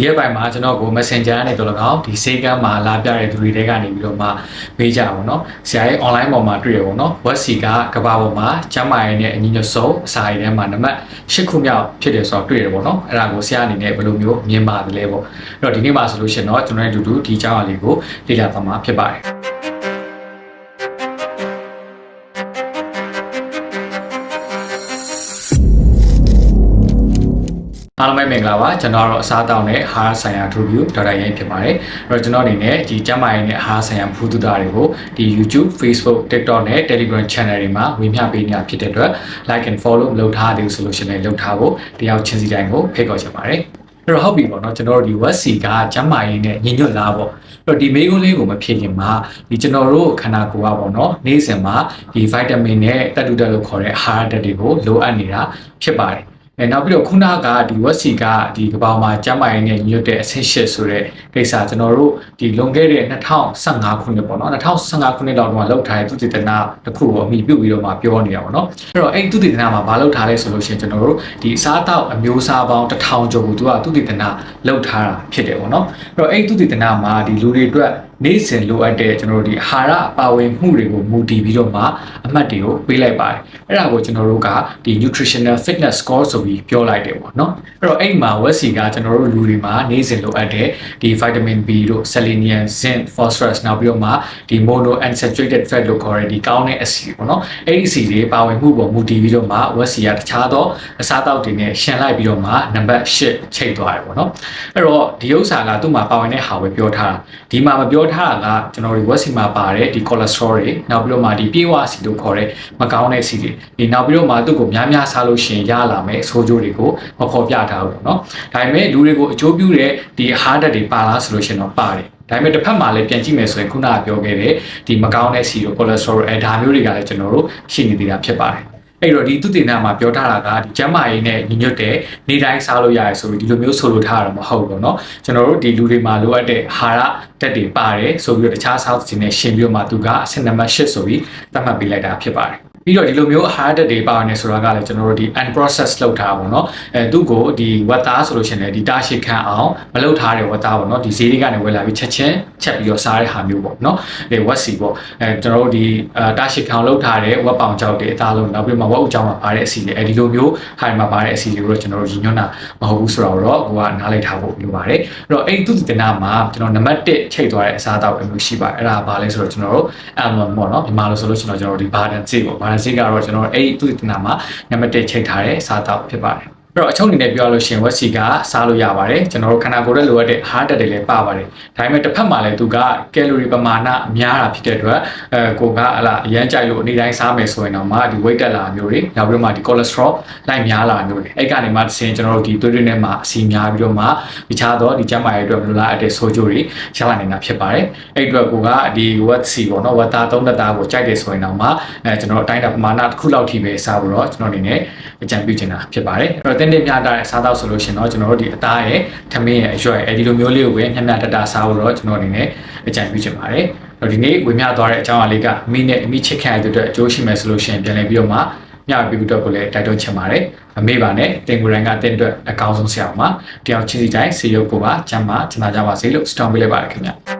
ဒီရက်ပိုင်းမှာကျွန်တော်ကို Messenger နဲ့တော့၎င်းဒီစေကမ်းမှာလာပြတဲ့သူတွေတဲကနေပြီးတော့မှပေးကြပါဘောနော်ဆရာရဲ့ online ပေါ်မှာတွေ့ရပါဘောနော် web စီကကဘာပေါ်မှာကျမ်းမာရေးနဲ့အညီညွတ်ဆုံးအစာရည်ထဲမှာနံပါတ်၈ခုမြောက်ဖြစ်တယ်ဆိုတော့တွေ့ရပါဘောနော်အဲ့ဒါကိုဆရာအနေနဲ့ဘယ်လိုမျိုးမြင်ပါတယ်လဲပေါ့အဲ့တော့ဒီနေ့မှာဆိုလို့ရှိရင်တော့ကျွန်တော်ရဲ့အတူတူဒီအကြောင်းအရာလေးကိုလေ့လာသွားမှာဖြစ်ပါတယ် အားလုံးပဲမင်္ဂလာပါကျွန်တော်ကတော့အစားအသောက်နဲ့အာဟာရဆိုင်ရာ review ဒေါက်တာရင်ဖြစ်ပါတယ်အဲ့တော့ကျွန်တော်အနေနဲ့ဒီကျန်းမာရေးနဲ့အာဟာရဆိုင်ရာဖူးတူတာတွေကိုဒီ YouTube Facebook TikTok နဲ့ Telegram Channel တွေမှာဝင်မျှပေးနေတာဖြစ်တဲ့အတွက် like and follow လုပ်ထားသေးဘူးဆိုလို့ရှိရင်လည်းလုပ်ထားဖို့တယောက်ချင်းစီတိုင်းကိုဖိတ်ခေါ်ချင်ပါတယ်အဲ့တော့ဟုတ်ပြီပေါ့နော်ကျွန်တော်တို့ဒီ web C ကကျန်းမာရေးနဲ့ညီညွတ်လားပေါ့အဲ့တော့ဒီမေးခွန်းလေးကိုမဖြေခင်မှာဒီကျွန်တော်တို့ခန္ဓာကိုယ်ကပေါ့နော်နေ့စဉ်မှာဒီ vitamin နဲ့တက်တူတက်လို့ခေါ်တဲ့အာဟာရဓာတ်တွေကိုလိုအပ်နေတာဖြစ်ပါတယ် အဲနောက်ပြီးတော့ခုနကဒီဝက်စီကဒီကပောင်မှာကျမ်းမာရေးနဲ့ညွတ်တဲ့အဆင့်ရှစ်ဆိုတဲ့ကိစ္စကျွန်တော်တို့ဒီလွန်ခဲ့တဲ့2015ခုနှစ်ပေါ့နော်2015ခုနှစ်လောက်တော့လောက်ထားတဲ့သူတည်တနာတစ်ခုကိုအမိပြုတ်ပြီးတော့မှပြောနေတာပေါ့နော်အဲ့တော့အဲ့သူတည်တနာမှာဘာလောက်ထားလဲဆိုလို့ရှိရင်ကျွန်တော်တို့ဒီအစားအသောက်အမျိုးအစားပေါင်း1000ကျော်ကိုသူကသူတည်တနာလောက်ထားတာဖြစ်တယ်ပေါ့နော်အဲ့တော့အဲ့သူတည်တနာမှာဒီလူတွေအတွက် နေ့စဉ်လိုအပ်တဲ့ကျွန်တော်တို့ဒီအာဟာရပါဝင်မှုတွေကိုမူတည်ပြီးတော့မှအမှတ်တွေကိုပေးလိုက်ပါတယ်အဲ့ဒါကိုကျွန်တော်တို့ကဒီ nutritional fitness score ဆိုပြီးပြောလိုက်တယ်ပေါ့နော်အဲ့တော့အဲ့မှာဝက်စီကကျွန်တော်တို့လူတွေမှာနေ့စဉ်လိုအပ်တဲ့ဒီ vitamin B တို့ selenium zinc phosphorus နောက်ပြီးတော့မှဒီ mono unsaturated fat လို့ခေါ်တဲ့ဒီကောင်းတဲ့ acid ပေါ့နော်အဲ့ဒီ acid တွေပါဝင်မှုပေါ်မူတည်ပြီးတော့မှဝက်စီကတခြားသောအစားအသောက်တွေနဲ့ရှင်လိုက်ပြီးတော့မှနံပါတ်8ချိန်သွားတယ်ပေါ့နော်အဲ့တော့ဒီဥစ္စာကသူ့မှာပါဝင်တဲ့ဟာပဲပြောထားတာဒီမှာမပြောထားတာကကျွန်တော်တို့ဝက်စီမှာပါတဲ့ဒီ cholesterol တွေနောက်ပြီးတော့မှဒီပြေဝစီလို့ခေါ်တဲ့မကောင်းတဲ့စီတွေဒီနောက်ပြီးတော့မှသူ့ကိုများများစားလို့ရှင်ရလာမယ်ဆိုးကျိုးတွေကိုမဖော်ပြထားဘူးပေါ့နော်ဒါပေမဲ့လူတွေကိုအကျိုးပြုတဲ့ဒီ hard တွေပါလားဆိုလို့ရှင်တော့ပါတယ်ဒါပေမဲ့တစ်ဖက်မှာလည်းပြန်ကြည့်မယ်ဆိုရင်ခုနကပြောခဲ့တဲ့ဒီမကောင်းတဲ့စီတို့ cholesterol အဲဒါမျိုးတွေကလည်းကျွန်တော်တို့ရှိနေသေးတာဖြစ်ပါတယ် အဲ့တော့ဒီသူတင်နာမှာပြောထားတာကဒီကျန်းမာရေးနဲ့ညီညွတ်တဲ့နေတိုင်းစားလို့ရတယ်ဆိုပြီးဒီလိုမျိုးဆိုလိုထားတာမဟုတ်ဘူးเนาะကျွန်တော်တို့ဒီလူတွေမှာလိုအပ်တဲ့ဟာရတက်တွေပါတယ်ဆိုပြီးတော့တခြားစားသင်းနဲ့ရှင်ပြီးတော့မှသူကအဆင့်နံပါတ်8ဆိုပြီးသတ်မှတ်ပေးလိုက်တာဖြစ်ပါတယ် ပြီးတော့ဒီလိုမျိုး hard တွေပါနေဆိုတာကလည်းကျွန်တော်တို့ဒီ unprocessed လောက်ထားပါတော့အဲသူ့ကိုဒီဝတ်သားဆိုလို့ရှိရင်လည်းဒီတာရှိခန့်အောင်မလောက်ထားတဲ့ဝတ်သားပေါ့နော်ဒီဈေးတွေကနေဝယ်လာပြီးချက်ချင်းချက်ပြီးတော့စားတဲ့ဟာမျိုးပေါ့နော်ဒီဝတ်စီပေါ့အဲကျွန်တော်တို့ဒီတာရှိခန့်လောက်ထားတဲ့ဝတ်ပောင်ကြောက်တွေအသားလုံးနောက်ပြီးမှဝတ်အုပ်ကြောင်မှာပါတဲ့အစီတွေအဲဒီလိုမျိုးဟာမှာပါတဲ့အစီတွေကိုတော့ကျွန်တော်တို့ရည်ညွှန်းတာမဟုတ်ဘူးဆိုတော့တော့ဟိုကနားလိုက်ထားဖို့လိုပါတယ်အဲ့တော့အဲ့ဒီသူတနာမှာကျွန်တော်နံပါတ်1ချိန်သွားတဲ့အစားအသောက်အမျိုးရှိပါတယ်အဲ့ဒါဘာလဲဆိုတော့ကျွန်တော်တို့ almond ပေါ့နော်ဒီမှာလို့ဆိုလို့ကျွန်တော်ကျွန်တော်ဒီ barden စေးပေါ့ barden စေးကတော့ကျွန်တော်အဲ့ဒီသူတနာမှာနံပါတ်1ချိန်ထားတဲ့အစားအသောက်ဖြစ်ပါတယ် အဲ့တော့အချုံအနေနဲ့ပြောရလို့ရှိရင်ဝက်စီကစားလို့ရပါတယ်ကျွန်တော်တို့ခန္ဓာကိုယ်ရဲ့လိုအပ်တဲ့ hard တွေလည်းပါပါတယ်ဒါပေမဲ့တစ်ဖက်မှာလည်းသူကကယ်လိုရီပမာဏများတာဖြစ်တဲ့အတွက်အဲကိုကဟလာအရန်ကြိုက်လို့အနေတိုင်းစားမယ်ဆိုရင်တော့မှဒီ weight တက်လာမျိုးတွေနောက်ပြီးတော့မှဒီ cholesterol လိုက်များလာမျိုးတွေအဲ့ကနေမှတစ်ဆင့်ကျွန်တော်တို့ဒီသွေးတွေထဲမှာအဆီများပြီးတော့မှတခြားသောဒီကျန်းမာရေးအတွက်မလိုလားအပ်တဲ့ဆိုးကျိုးတွေရလာနေတာဖြစ်ပါတယ်အဲ့အတွက်ကိုကဒီ wet c ပေါ့နော် water သုံးသက်သားကိုကြိုက်တယ်ဆိုရင်တော့မှအဲကျွန်တော်အတိုင်းတာပမာဏတစ်ခုလောက်ထိပဲစားဖို့တော့ကျွန်တော်အနေနဲ့အကြံပြုချင်တာဖြစ်ပါတယ်အဲ့တော့တင်းတင်းမြတာတဲ့စားတော့ဆိုလို့ရှင်တော့ကျွန်တော်တို့ဒီအသားရဲ့ထမင်းရဲ့အရွက်ရဲ့အဲဒီလိုမျိုးလေးကိုပဲမျက်မျက်တတစားဖို့တော့ကျွန်တော်အနေနဲ့အကြံပြုချင်ပါတယ်တော့ဒီနေ့ဝေမျှသွားတဲ့အကြောင်းအလေးကမိနဲ့အမိချစ်ခံရတဲ့အတွက်အကျိုးရှိမယ်ဆိုလို့ရှင်ပြန်လည်ပြီးတော့မှညပြီးတော့ကိုလည်းတိုက်တွန်းချင်ပါတယ်အမေပါနဲ့တင်ကိုရိုင်းကတင်းအတွက်အကောင်းဆုံးဆရာအောင်ပါတယောက်ချင်းစီတိုင်းစေရုပ်ကိုပါကျမ်းမာကျမ်းမာကြပါစေလို့စတောင်းပေးလိုက်ပါတယ်ခင်ဗျာ